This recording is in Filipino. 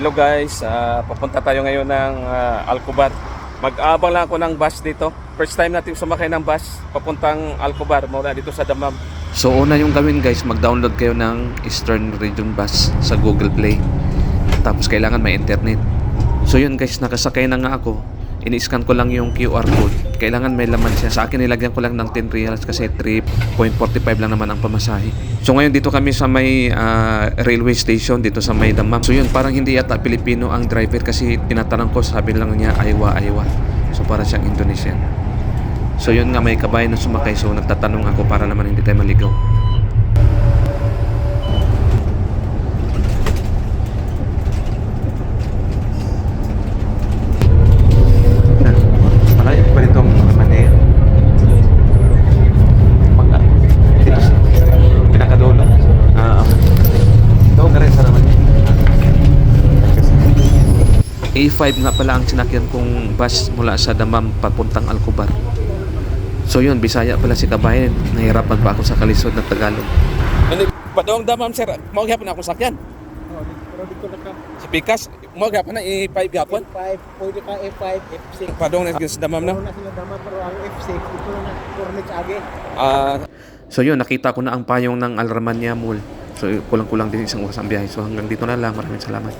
Hello guys, Ah, papunta tayo ngayon ng ah, Alcobar. Mag-aabang lang ako ng bus dito. First time natin sumakay ng bus papuntang Alcobar mula dito sa Damam. So una yung gawin guys, mag-download kayo ng Eastern Region Bus sa Google Play. Tapos kailangan may internet. So yun guys, nakasakay na nga ako. Ini-scan ko lang yung QR code. Kailangan may laman siya. Sa akin nilagyan ko lang ng 10 reals kasi 3.45 lang naman ang pamasahe. So ngayon dito kami sa may ah, railway station dito sa may Damam. So yun, parang hindi yata Pilipino ang driver kasi tinatanong ko, sabi lang niya Aywa, Aywa. So para siyang Indonesian. So yun nga may kabayan na sumakay so nagtatanong ako para naman hindi tayo maligaw. Malayo pa rin itong Manila. Pag dito sa pinakadulo. Ah, ito ka rin sa naman. A5 nga pala ang sinakyan kong bus mula sa Damam papuntang Alcobar. So yun, Bisaya pala si Kabayan. Nahirapan pa ako sa kalisod ng Tagalog. Ano, padong Damam sir, mau gyapon ako sakyan. Oh, pero dito na ka. Sa Pikas, mau gyapon na i5 gyapon. F5, pwede ka F5, F6. Padong na sa Damam na. Pero na sila dama pero ang F6, ito na 4 minutes agi. Ah, So yun, nakita ko na ang payong ng Alramania Mall. So kulang-kulang din isang oras ang biyahe. So hanggang dito na lang. Maraming salamat.